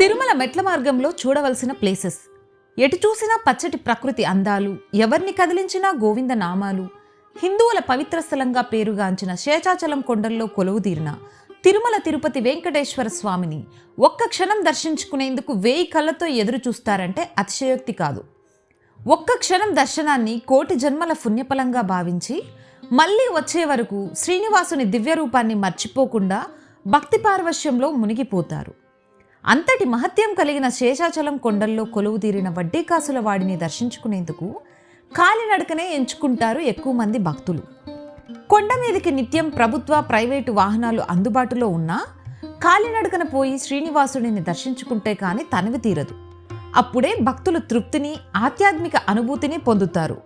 తిరుమల మెట్ల మార్గంలో చూడవలసిన ప్లేసెస్ ఎటు చూసినా పచ్చటి ప్రకృతి అందాలు ఎవరిని కదిలించినా గోవింద నామాలు హిందువుల పవిత్ర స్థలంగా పేరుగాంచిన శేషాచలం కొండల్లో కొలువుదీరిన తిరుమల తిరుపతి వెంకటేశ్వర స్వామిని ఒక్క క్షణం దర్శించుకునేందుకు వేయి కళ్ళతో ఎదురు చూస్తారంటే అతిశయోక్తి కాదు. ఒక్క క్షణం దర్శనాన్ని కోటి జన్మల పుణ్యఫలంగా భావించి మళ్ళీ వచ్చే వరకు శ్రీనివాసుని దివ్య రూపాన్ని మర్చిపోకుండా భక్తి పార్వశ్యంలో మునిగిపోతారు. అంతటి మహత్యం కలిగిన శేషాచలం కొండల్లో కొలువుదీరిన వడ్డీ కాసుల వాడిని దర్శించుకునేందుకు కాలినడకనే ఎంచుకుంటారు ఎక్కువ మంది భక్తులు. కొండ మీదకి నిత్యం ప్రభుత్వ ప్రైవేటు వాహనాలు అందుబాటులో ఉన్నా కాలినడకన పోయి శ్రీనివాసుడిని దర్శించుకుంటే కానీ తనవి తీరదు. అప్పుడే భక్తులు తృప్తిని ఆధ్యాత్మిక అనుభూతిని పొందుతారు.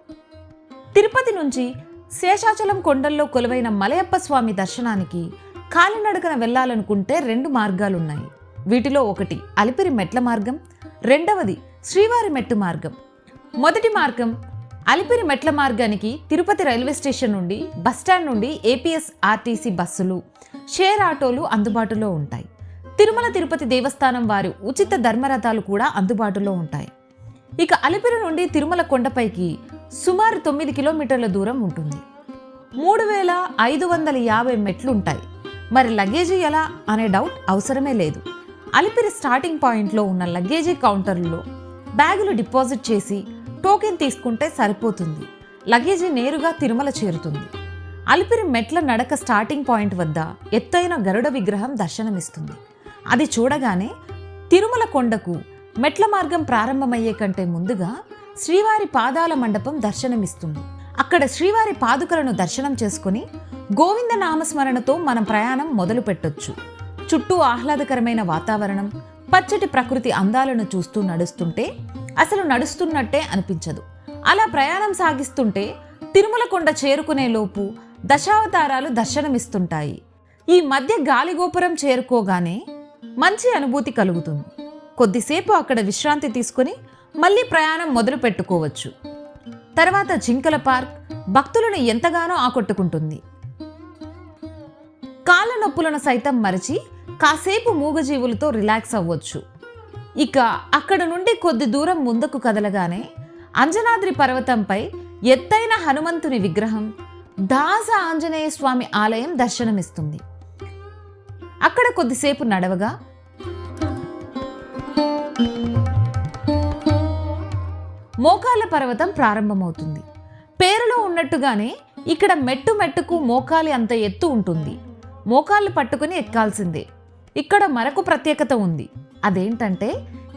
తిరుపతి నుంచి శేషాచలం కొండల్లో కొలువైన మలయప్ప స్వామి దర్శనానికి కాలినడకన వెళ్ళాలనుకుంటే రెండు మార్గాలున్నాయి. వీటిలో ఒకటి అలిపిరి మెట్ల మార్గం రెండవది శ్రీవారి మెట్టు మార్గం. మొదటి మార్గం అలిపిరి మెట్ల మార్గానికి తిరుపతి రైల్వే స్టేషన్ నుండి బస్టాండ్ నుండి ఏపీఎస్ ఆర్టీసీ బస్సులు షేర్ ఆటోలు అందుబాటులో ఉంటాయి. తిరుమల తిరుపతి దేవస్థానం వారి ఉచిత ధర్మరథాలు కూడా అందుబాటులో ఉంటాయి. ఇక అలిపిరి నుండి తిరుమల కొండపైకి సుమారు తొమ్మిది కిలోమీటర్ల దూరం ఉంటుంది. మూడు వేల ఐదు వందల యాభై మెట్లుంటాయి. మరి లగేజీ ఎలా? అనే డౌట్ అవసరమే లేదు. అలిపిరి స్టార్టింగ్ పాయింట్లో ఉన్న లగేజీ కౌంటర్లో బ్యాగులు డిపాజిట్ చేసి టోకెన్ తీసుకుంటే సరిపోతుంది. లగేజీ నేరుగా తిరుమల చేరుతుంది. అలిపిరి మెట్ల నడక స్టార్టింగ్ పాయింట్ వద్ద ఎత్తైన గరుడ విగ్రహం దర్శనమిస్తుంది. అది చూడగానే తిరుమల కొండకు మెట్ల మార్గం ప్రారంభమయ్యే కంటే ముందుగా శ్రీవారి పాదాల మండపం దర్శనమిస్తుంది. అక్కడ శ్రీవారి పాదుకలను దర్శనం చేసుకుని గోవింద నామస్మరణతో మనం ప్రయాణం మొదలు పెట్టొచ్చు చుట్టూ ఆహ్లాదకరమైన వాతావరణం పచ్చటి ప్రకృతి అందాలను చూస్తూ నడుస్తుంటే అసలు నడుస్తున్నట్టే అనిపించదు. అలా ప్రయాణం సాగిస్తుంటే తిరుమలకొండ చేరుకునేలోపు దశావతారాలు దర్శనమిస్తుంటాయి. ఈ మధ్య గాలిగోపురం చేరుకోగానే మంచి అనుభూతి కలుగుతుంది. కొద్దిసేపు అక్కడ విశ్రాంతి తీసుకొని మళ్ళీ ప్రయాణం మొదలు పెట్టుకోవచ్చు. తర్వాత జింకల పార్క్ భక్తులను ఎంతగానో ఆకట్టుకుంటుంది. కాళ్ళ నొప్పులను సైతం మరిచి కాసేపు మూగజీవులతో రిలాక్స్ అవ్వచ్చు. ఇక అక్కడ నుండి కొద్ది దూరం ముందుకు కదలగానే అంజనాద్రి పర్వతంపై ఎత్తైన హనుమంతుని విగ్రహం దాస ఆంజనేయ స్వామి ఆలయం దర్శనమిస్తుంది. అక్కడ కొద్దిసేపు నడవగా మోకాళ్ళ పర్వతం ప్రారంభమవుతుంది. పేరులో ఉన్నట్టుగానే ఇక్కడ మెట్టు మెట్టుకు మోకాలి అంత ఎత్తు ఉంటుంది. మోకాళ్ళు పట్టుకుని ఎక్కాల్సిందే ఇక్కడ మరొక ప్రత్యేకత ఉంది. అదేంటంటే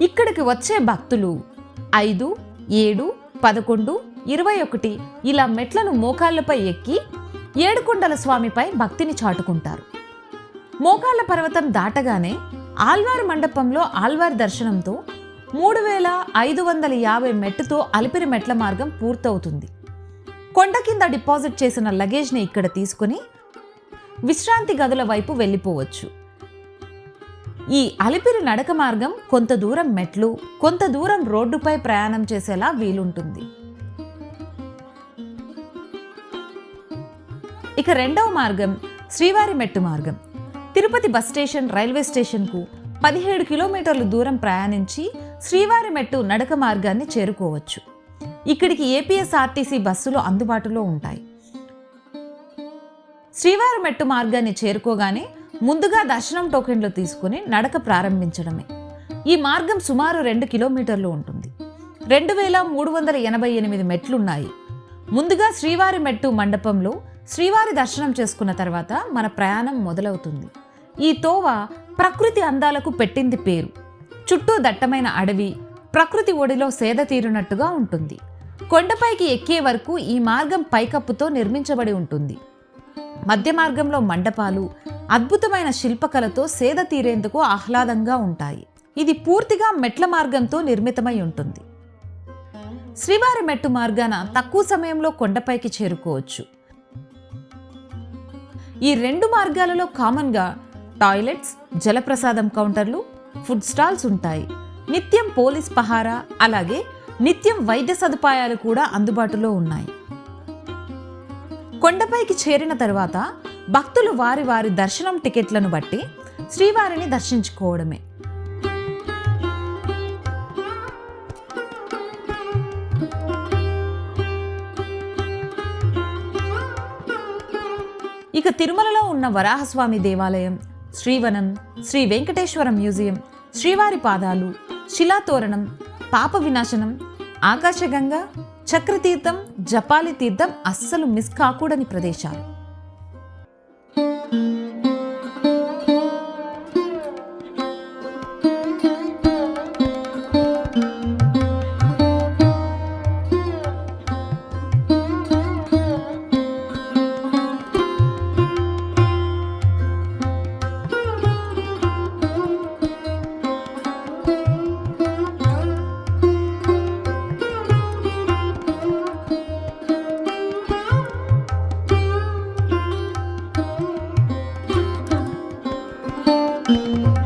ఇక్కడికి వచ్చే భక్తులు ఐదు ఏడు పదకొండు ఇరవై ఒకటి ఇలా మెట్లను మోకాళ్ళపై ఎక్కి ఏడుకొండల స్వామిపై భక్తిని చాటుకుంటారు. మోకాళ్ళ పర్వతం దాటగానే ఆల్వార్ మండపంలో ఆల్వార్ దర్శనంతో మూడు వేల ఐదు వందల యాభై మెట్టుతో అలిపిరి మెట్ల మార్గం పూర్తవుతుంది. కొండ కింద డిపాజిట్ చేసిన లగేజ్ని ఇక్కడ తీసుకుని విశ్రాంతి గదుల వైపు వెళ్ళిపోవచ్చు. ఈ అలిపిరి నడక మార్గం కొంత దూరం మెట్లు కొంత దూరం రోడ్డుపై ప్రయాణం చేసేలా వీలుంటుంది. ఇక రెండవ మార్గం శ్రీవారి మెట్టు మార్గం. తిరుపతి బస్ స్టేషన్ రైల్వే స్టేషన్కు పదిహేడు కిలోమీటర్ల దూరం ప్రయాణించి శ్రీవారి మెట్టు నడక మార్గాన్ని చేరుకోవచ్చు. ఇక్కడికి ఏపీఎస్ఆర్టీసీ బస్సులు అందుబాటులో ఉంటాయి. శ్రీవారి మెట్టు మార్గాన్ని చేరుకోగానే ముందుగా దర్శనం టోకెన్లు తీసుకుని నడక ప్రారంభించడమే. ఈ మార్గం సుమారు రెండు కిలోమీటర్లు ఉంటుంది. రెండు వేల మూడు వందల ఎనభై ఎనిమిది మెట్లున్నాయి. ముందుగా శ్రీవారి మెట్టు మండపంలో శ్రీవారి దర్శనం చేసుకున్న తర్వాత మన ప్రయాణం మొదలవుతుంది. ఈ తోవ ప్రకృతి అందాలకు పెట్టింది పేరు. చుట్టూ దట్టమైన అడవి ప్రకృతి ఒడిలో సేద తీరునట్టుగా ఉంటుంది. కొండపైకి ఎక్కే వరకు ఈ మార్గం పైకప్పుతో నిర్మించబడి ఉంటుంది. మధ్య మార్గంలో మండపాలు అద్భుతమైన శిల్పకళతో సేద తీరేందుకు ఆహ్లాదంగా ఉంటాయి. ఇది పూర్తిగా మెట్ల మార్గంతో నిర్మితమై ఉంటుంది. శ్రీవారి మెట్టు మార్గాన తక్కువ సమయంలో కొండపైకి చేరుకోవచ్చు. ఈ రెండు మార్గాలలో కామన్గా టాయిలెట్స్ జలప్రసాదం కౌంటర్లు ఫుడ్ స్టాల్స్ ఉంటాయి. నిత్యం పోలీస్ పహారా అలాగే నిత్యం వైద్య సదుపాయాలు కూడా అందుబాటులో ఉన్నాయి. కొండపైకి చేరిన తర్వాత భక్తులు వారి వారి దర్శనం టికెట్లను బట్టి శ్రీవారిని దర్శించుకోవడమే. ఇక తిరుమలలో ఉన్న వరాహస్వామి దేవాలయం శ్రీవనం శ్రీ వెంకటేశ్వర మ్యూజియం శ్రీవారి పాదాలు శిలాతోరణం పాప వినాశనం ఆకాశగంగా చక్రతీర్థం జపాలి తీర్థం అస్సలు మిస్ కాకూడని ప్రదేశాలు. Música